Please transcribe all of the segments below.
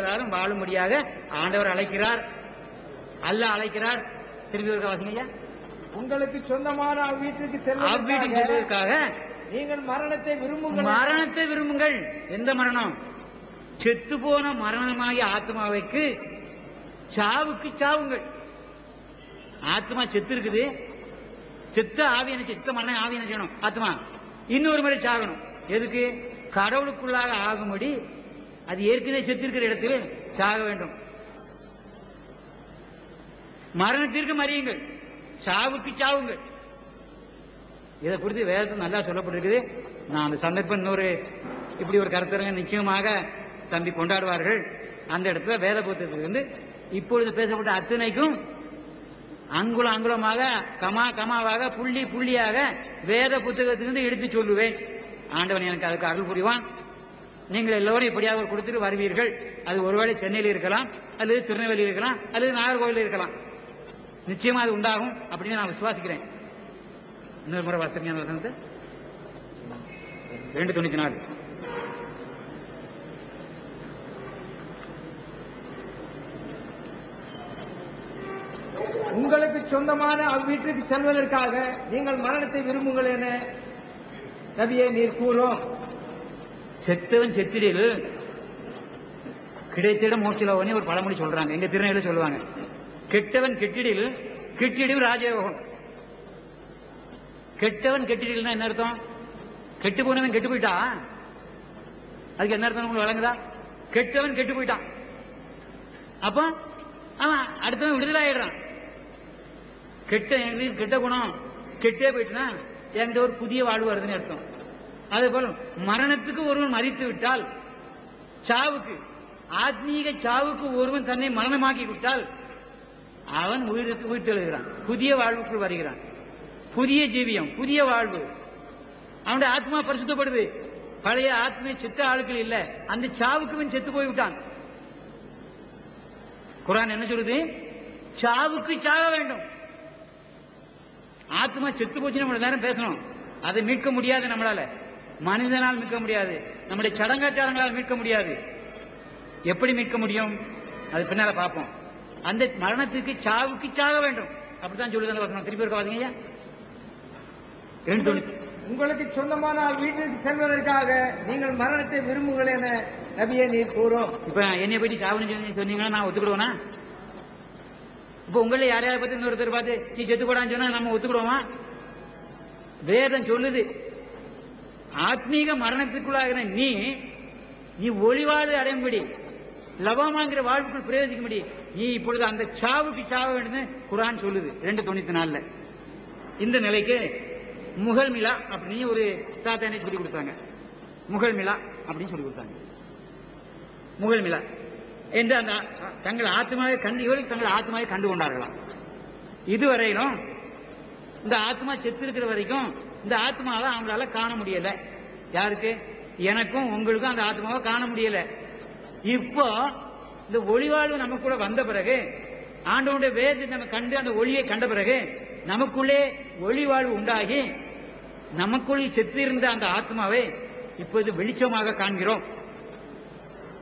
எல்லாரும் வாழும்படியாக ஆண்டவர் அழைக்கிறார். அல்லாஹ் அழைக்கிறார். திரும்பி ஒரு வாசிங்க உங்களுக்கு சொந்தமான அவ்வீட்டுக்கு அவ்வீட்டுக்கு செல்வதற்காக செல்வதற்காக நீங்கள் மரணத்தை விரும்புங்கள். மரணத்தை விரும்புங்கள். எந்த மரணம்? செத்து போன மரணமாகிய ஆத்மாவைக்கு சாவுக்கு சாவுங்கள். ஆத்மா செத்து இருக்குது. செத்த ஆவி என்ன செத்த மரணம் ஆவி என்ன செய்யணும்? ஆத்மா இன்னொரு முறை சாகணும். எதுக்கு? கடவுளுக்குள்ளாக ஆகும்படி அது ஏற்கனவே செத்திருக்கிற இடத்துல இடத்தில் சாக வேண்டும். மரணத்திற்கு மறியுங்கள். சாவுக்கு சாவுங்கள். இதை குறித்து வேதத்தில் நல்லா சொல்லப்பட்டிருக்குது. நான் அந்த சந்தர்ப்பம் இன்னொரு இப்படி ஒரு கருத்தரங்க நிச்சயமாக தம்பி கொண்டாடுவார்கள். அந்த இடத்துல வேத புத்தகத்துக்கு வந்து இப்பொழுது பேசப்பட்ட அத்தனைக்கும் அங்குலம் அங்குலமாக கமா கமாவாக புள்ளி புள்ளியாக வேத புத்தகத்திலிருந்து எடுத்து சொல்லுவேன். ஆண்டவன் எனக்கு அதுக்கு அருள் புரிவான். நீங்கள் எல்லோரும் இப்படியாக கொடுத்துட்டு வருவீர்கள். அது ஒருவேளை சென்னையில் இருக்கலாம் அல்லது திருநெல்வேலியில் இருக்கலாம் அல்லது நாகர்கோவில் இருக்கலாம். நிச்சயமா அது உண்டாகும் அப்படின்னு நான் விசுவாசிக்கிறேன். இன்னொரு முறை வாசிங்க ரெண்டு தொண்ணூத்தி நாலு. உங்களுக்கு சொந்தமான அவ்வீட்டுக்கு செல்வதற்காக நீங்கள் மரணத்தை விரும்புங்கள் என நபியை நீர் கூறும். செத்தவன் செத்திடில் கிடைத்திட மோட்சிலவனே ஒரு பழமொழி சொல்றாங்க. எங்க திருநெல்வேலி சொல்லுவாங்க. கெட்டவன் கெட்டிடில் கெட்டிடில் ராஜயோகம். கெட்டவன் கெட்டிடில்னா என்ன அர்த்தம்? கெட்டு போனவன் கெட்டு போயிட்டா? அதுக்கு என்ன அர்த்தம் உங்களுக்கு வழங்குதா? கெட்டவன் கெட்டு போயிட்டான் அப்போ அவன் அடுத்தவன் விடுதலை ஆயிடுறான். கெட்ட கெட்ட குணம் கெட்டே போயிட்டுனா என்கிட்ட ஒரு புதிய வாழ்வு வருதுன்னு அர்த்தம். அதே போல மரணத்துக்கு ஒருவன் மறித்து விட்டால் சாவுக்கு ஆத்மீக சாவுக்கு ஒருவன் தன்னை மரணமாக்கி விட்டால் அவன் உயிருக்கு உயிர்த்தெழுகிறான். புதிய வாழ்வுக்குள் வருகிறான். புதிய ஜீவியம் புதிய வாழ்வு. அவனுடைய ஆத்மா பரிசுத்தப்படுது. பழைய ஆத்மே செத்த ஆளுக்கள் இல்ல. அந்த சாவுக்கு அவன் செத்து போய்விட்டான். குரான் என்ன சொல்லுது? சாவுக்கு சாக வேண்டும். ஆத்மா செத்து போச்சு நம்ம நேரம் பேசணும். அதை மீட்க முடியாது நம்மளால. மனிதனால் மீட்க முடியாது. நம்முடைய சடங்காச்சாரங்களால் மீட்க முடியாது. எப்படி மீட்க முடியும்? அது பின்னால பார்ப்போம். அந்த மரணத்துக்கு சாவுக்கு சாக வேண்டும். அப்படித்தான் சொல்லுது அந்த வசனம். திருப்பி இருக்க தொண்ணூத்தி உங்களுக்கு சொந்தமான அவ்வீட்டுக்கு செல்வதற்காக நீங்கள் மரணத்தை விரும்புங்கள் என நபியை நீர் கூறும். இப்ப என்னை பத்தி சாவுன்னு சொன்னீங்கன்னா நான் ஒத்துக்கிடுவேனா? இப்ப உங்கள யாரையாவது பத்தி இன்னொருத்தர் பார்த்து நீ செத்து போடான்னு சொன்னா நம்ம ஒத்துக்கிடுவோமா? வேதம் சொல்லுது. ஆத்மீக மரணத்துக்குள்ளாகிற நீ நீ ஒளிவாடு அடையும்படி லவமாங்கிற வாழ்வுக்குள் பிரயோஜிக்கும்படி நீ இப்பொழுது அந்த சாவுக்கு சாவ வேண்டும் குரான் சொல்லுது ரெண்டு தொண்ணூத்தி நாலுல. இந்த நிலைக்கு முகல் மிலா அப்படின்னு ஒரு தாத்தா எனக்கு சொல்லி கொடுத்தாங்க. முகல் மிலா அப்படின்னு சொல்லி கொடுத்தாங்க. முகல் மிலா. என்று அந்த தங்கள் ஆத்மாவை கண்டு இவர்கள் தங்கள் ஆத்மாவை கண்டு கொண்டார்களாம். இதுவரையிலும் இந்த ஆத்மா செத்து இருக்கிற வரைக்கும் இந்த ஆத்மாவை அவங்களால காண முடியல. யாருக்கு? எனக்கும் உங்களுக்கும் அந்த ஆத்மாவை காண முடியல. இப்போ இந்த ஒளிவாழ்வு நம்ம கூட வந்த பிறகு ஆண்டவனுடைய வேதத்தை நம்ம கண்டு அந்த ஒளியை கண்ட பிறகு நமக்குள்ளே ஒளிவாழ்வு உண்டாகி நமக்குள் செத்து இருந்த அந்த ஆத்மாவை இப்போது வெளிச்சமாக காண்கிறோம்.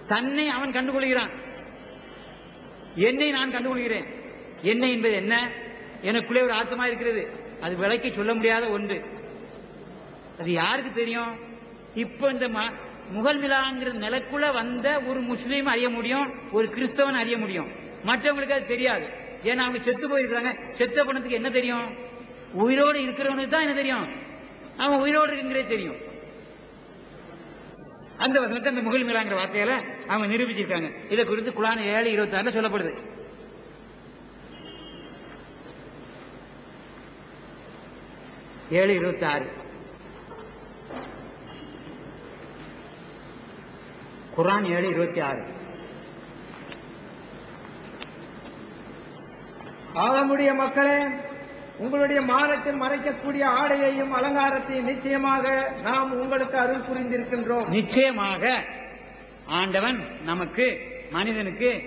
தன்னை அவன் கண்டுகொள்கிறான். என்னை நான் கண்டுகொள்கிறேன். என்னை என்பது என்ன? எனக்குள்ளே ஒரு ஆத்மா இருக்கிறது. அது விலைக்கு சொல்ல முடியாத ஒன்று. அது யாருக்கு தெரியும்? இப்போ இந்த ம- முகல் விழாங்கிற வந்த ஒரு முஸ்லீம் அறிய முடியும் ஒரு கிறிஸ்தவன் அறிய முடியும். மற்றவங்களுக்கு அது தெரியாது. ஏன்னா அவங்க செத்து போயிருக்காங்க செத்த பணத்துக்கு என்ன தெரியும்? உயிரோடு இருக்கிறவனுக்கு தான் என்ன தெரியும்? அவன் உயிரோடு இருக்குங்கிறே தெரியும். அந்த வசனத்தை அந்த முகல் மிலாங்கிற வார்த்தையில அவங்க நிரூபிச்சிருக்காங்க. இதை குறித்து குலான ஏழு இருபத்தி ஆறுல சொல்லப்படுது. ஏழு இருபத்தி ஆறு குரான் ஏழு இருபத்தி ஆறு. ஆகமுடைய மக்களே உங்களுடைய மானத்தில் மறைக்கக்கூடிய ஆடையையும் அலங்காரத்தையும் நிச்சயமாக நாம் உங்களுக்கு அருள் புரிந்திருக்கின்றோம். நிச்சயமாக. ஆண்டவன் நமக்கு மனிதனுக்கு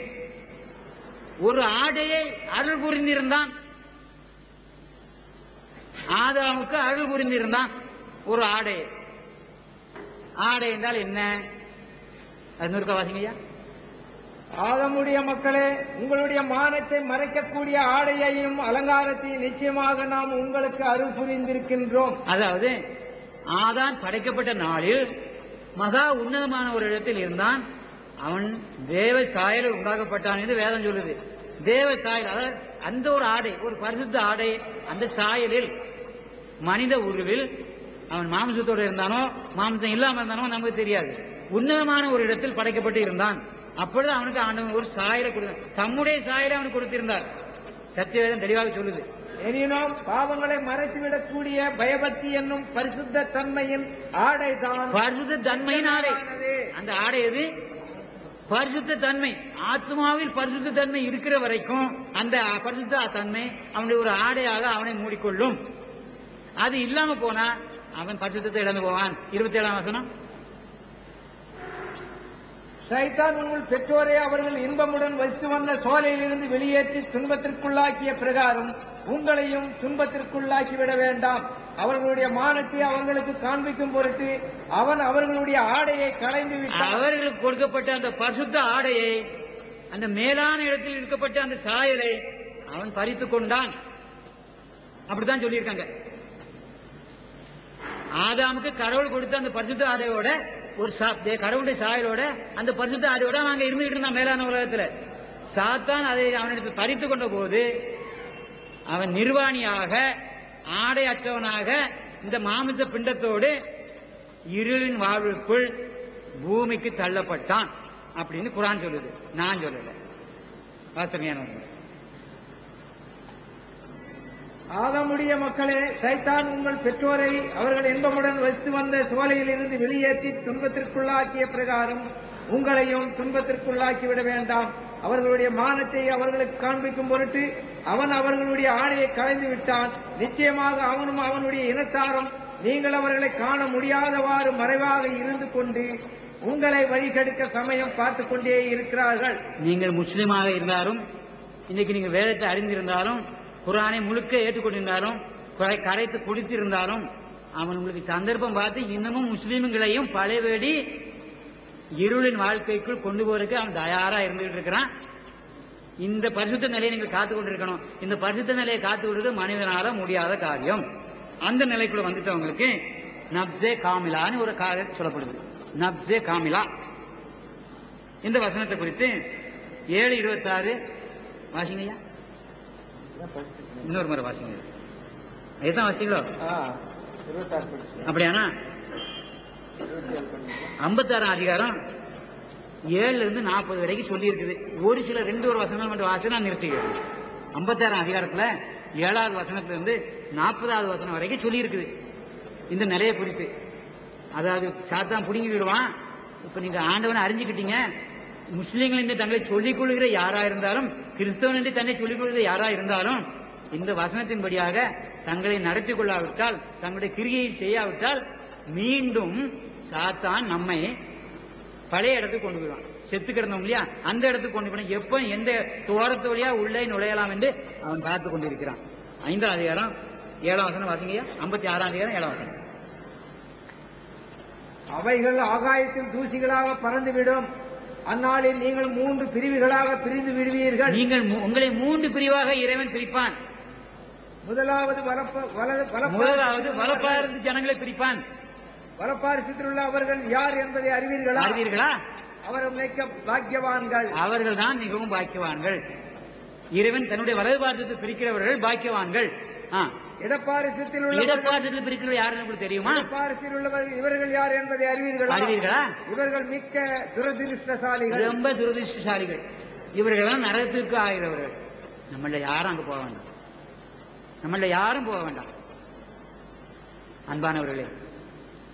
ஒரு ஆடையை அருள் புரிந்திருந்தான். ஆதாமுக்கு அருள் புரிந்திருந்தான் ஒரு ஆடை ஆடை என்றால் என்ன? அது நூறுக்க வாசிங்கய்யா ஆதமுடைய மக்களே உங்களுடைய மானத்தை மறைக்கக்கூடிய ஆடையையும் அலங்காரத்தையும் நிச்சயமாக நாம் உங்களுக்கு அருள் புரிந்திருக்கின்றோம். அதாவது ஆதான் படைக்கப்பட்ட நாளில் மகா உன்னதமான ஒரு இடத்தில் இருந்தான். அவன் தேவ சாயலில் உண்டாக்கப்பட்டான் என்று வேதம் சொல்லுது. தேவ சாயல் அதாவது அந்த ஒரு ஆடை ஒரு பரிசுத்த ஆடை அந்த சாயலில் மனித உருவில் அவன் மாம்சத்தோடு இருந்தானோ மாம்சம் இல்லாம இருந்தானோ நமக்கு தெரியாது. உன்னதமான ஒரு இடத்தில் படைக்கப்பட்டு இருந்தான். அப்பொழுது அவனுக்கு ஆண்டவன் ஒரு சாயலை கொடுத்தான். தம்முடைய சாயலை அவனுக்கு கொடுத்திருந்தார். சத்தியவேதம் தெளிவாக சொல்லுது. எனினும் பாவங்களை மறைத்துவிடக்கூடிய பயபக்தி என்னும் பரிசுத்த தன்மையின் ஆடைதான் பரிசுத்த தன்மையின் ஆடை. அந்த ஆடை எது? பரிசுத்த தன்மை. ஆத்மாவில் பரிசுத்த தன்மை இருக்கிற வரைக்கும் அந்த பரிசுத்த தன்மை அவனுடைய ஒரு ஆடையாக அவனை மூடிக்கொள்ளும். அது இல்லாம போனா அவன் பரிசுத்தத்தை இழந்து போவான். இருபத்தி ஏழாம் வசனம். சைத்தான் உங்கள் பெற்றோரை அவர்கள் இன்பமுடன் வசித்து வந்த சோலையிலிருந்து வெளியேற்றி துன்பத்திற்குள்ளாக்கிய பிரகாரம் உங்களையும் துன்பத்திற்குள்ளாக்கி விட வேண்டாம். அவர்களுடைய மானத்தை அவர்களுக்கு காண்பிக்கும் பொருட்டு அவன் அவர்களுடைய ஆடையை களைந்து விட்டான். அவர்களுக்கு கொடுக்கப்பட்ட அந்த பசுத்த ஆடையை அந்த மேலான இடத்தில் இருக்கப்பட்ட அந்த சாயலை அவன் பறித்துக் கொண்டான். அப்படித்தான் சொல்லியிருக்காங்க. ஆதாமுக்கு கடவுள் கொடுத்த அந்த பரிசுத்த ஆடையோட ஒரு சா- கடவுளுடைய சாயலோட அந்த பரிசுத்த ஆடையோட அவன் அங்க இருந்துகிட்டு இருந்தான் மேலான உலகத்துல. சாத்தான் அதை அவனிடத்தில் பறித்துக் கொண்ட போது அவன் நிர்வாணியாக ஆடை அற்றவனாக இந்த மாமிச பிண்டத்தோடு இருளின் வாழ்வுக்குள் பூமிக்கு தள்ளப்பட்டான் அப்படின்னு குரான் சொல்லுது. நான் சொல்லல. வாசனையான ஆதமுடைய மக்களே சைத்தான் உங்கள் பெற்றோரை அவர்கள் இன்பமுடன் வசித்து வந்த சோலையிலிருந்து வெளியேற்றி துன்பத்திற்குள்ளாக்கிய பிரகாரம் உங்களையும் துன்பத்திற்குள்ளாக்கி விட வேண்டாம். அவர்களுடைய மானத்தை அவர்களுக்கு காண்பிக்கும் பொருட்டு அவன் அவர்களுடைய ஆடையை கலைந்து விட்டான். நிச்சயமாக அவனும் அவனுடைய இனத்தாரும் நீங்கள் அவர்களை காண முடியாதவாறு மறைவாக இருந்து கொண்டு உங்களை வழிகெடுக்க சமயம் பார்த்துக் கொண்டே இருக்கிறார்கள். நீங்கள் முஸ்லீமாக இருந்தாலும் இன்னைக்கு நீங்க வேதத்தை அறிந்திருந்தாலும் குரானை முழுக்க ஏற்றுக்கொண்டிருந்தாலும் குறை- கரைத்து குடித்திருந்தாலும் அவன் உங்களுக்கு சந்தர்ப்பம் பார்த்து இன்னமும் முஸ்லீம்களையும் பழையபடி இருளின் வாழ்க்கைக்குள் கொண்டு போறதுக்கு அவன் தயாரா இருந்துகிட்டு இருக்கிறான். இந்த பரிசுத்த நிலையை நீங்கள் காத்து கொண்டிருக்கணும். இந்த பரிசுத்த நிலையை காத்து கொண்டது மனிதனால முடியாத காரியம். அந்த நிலைக்குள்ள வந்துட்டவங்களுக்கு நப்சே காமிலான்னு ஒரு காரியம் சொல்லப்படுது. நப்சே காமிலா. இந்த வசனத்தை குறித்து ஏழு இருபத்தாறு வாசிங்கய்யா இன்னொரு முறை வாசிங்க. இதுதான் வாசிங்களோ? அப்படியானா ஐம்பத்தாறாம் அதிகாரம் ஏழுல இருந்து நாற்பது வரைக்கும் சொல்லி இருக்குது ஒரு சில ரெண்டு ஒரு வசனம் மட்டும் வாசி நான் நிறுத்திக்கிறேன். ஐம்பத்தாறாம் அதிகாரத்துல ஏழாவது வசனத்துல இருந்து நாற்பதாவது வசனம் வரைக்கும் சொல்லி இருக்குது இந்த நிலையை குறித்து. அதாவது சாத்தான் புடுங்கி விடுவான். இப்ப நீங்க ஆண்டவனை அறிஞ்சுக்கிட்டீங்க. முஸ்லீம்கள் என்று தங்களை சொல்லிக் கொள்கிற யாரா இருந்தாலும் கிறிஸ்தவன் என்று தன்னை சொல்லிக் கொள்கிற யாரா இருந்தாலும் இந்த வசனத்தின்படியாக தங்களை நடத்தி கொள்ளாவிட்டால் தங்களுடைய கிரியை செய்யாவிட்டால் மீண்டும் சாத்தான் நம்மை பழைய இடத்துக்கு கொண்டு போயிடுவான். செத்து கிடந்தோம் இல்லையா? அந்த இடத்துக்கு கொண்டு போய் எப்ப எந்த தோரத்து வழியா உள்ளே நுழையலாம் என்று அவன் பார்த்து கொண்டிருக்கிறான். ஐந்தாம் அதிகாரம் ஏழாம் வசனம் வாசிங்கய்யா? ஐம்பத்தி ஆறாம் அதிகாரம் ஏழாம் வசனம். அவைகள் ஆகாயத்தில் தூசிகளாக பறந்துவிடும். அந்நாளில் நீங்கள் மூன்று பிரிவுகளாக பிரிந்து விடுவீர்கள். நீங்கள் உங்களை மூன்று பிரிவாக இறைவன் பிரிப்பான். முதலாவது முதலாவது வலப்பார்ந்து ஜனங்களை பிரிப்பான். வலப்பாரிசத்தில் உள்ள அவர்கள் யார் என்பதை அறிவீர்களா? அறிவீர்களா? அவர் மிக்க பாக்கியவான்கள். அவர்கள் தான் மிகவும் பாக்கியவான்கள். இறைவன் தன்னுடைய வலது பாரதத்தை பிரிக்கிறவர்கள் பாக்கியவான்கள். ஆ. இடப்பாரிசத்தில் உள்ள இடப்பாற்றத்தில் பிரிக்கிறவர் யாருன்னு உங்களுக்கு தெரியுமா? இடப்பாரிசத்தில் உள்ளவர்கள் இவர்கள் யார் என்பதை அறிவீர்களா? அறிவீர்களா? இவர்கள் மிக்க துரதிருஷ்டசாலிகள். ரொம்ப துரதிருஷ்டசாலிகள். இவர்களெல்லாம் நரகத்திற்கு ஆகிறவர்கள் நம்மள யாரும் அங்க போக வேண்டாம். நம்மள யாரும் போக வேண்டாம். அன்பானவர்களே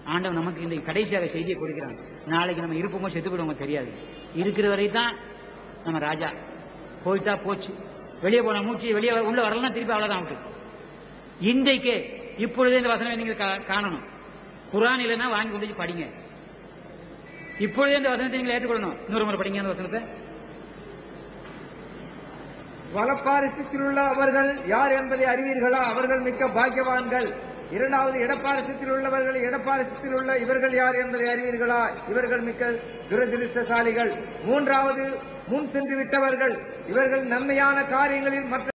ஆண்டவன் நமக்கு இந்த கடைசியாக செய்தியை கொடுக்கிறான் நாளைக்கு நம்ம இருப்போமோ செத்து போடுவோமோ தெரியாது. இருக்கிற வரை தான் நம்ம ராஜா. போயிட்டா போச்சு. வெளியே போன மூச்சு வெளியே உள்ள வரலாம் திருப்பி அவ்வளவுதான் அவனுக்கு இன்றைக்கே இப்பொழுதே இந்த வசனம் நீங்க காணணும். குரான் இல்லைன்னா வாங்கி கொண்டு போய் படிங்க. இப்பொழுதே இந்த வசனத்தை நீங்கள் ஏற்றுக்கொள்ளணும். இன்னொரு முறை படிங்க அந்த வசனத்தை. வலப்பாரிசத்தில் அவர்கள் யார் என்பதை அறிவீர்களா? அவர்கள் மிக்க பாக்கியவான்கள். இரண்டாவது இடப்பாரிசத்தில் உள்ளவர்கள் இடப்பாரசத்தில் உள்ள இவர்கள் யார் என்பதை அறிவீர்களா? இவர்கள் மிக்க துரதிருஷ்டசாலிகள். மூன்றாவது முன் சென்று விட்டவர்கள். இவர்கள் நன்மையான காரியங்களில் மற்ற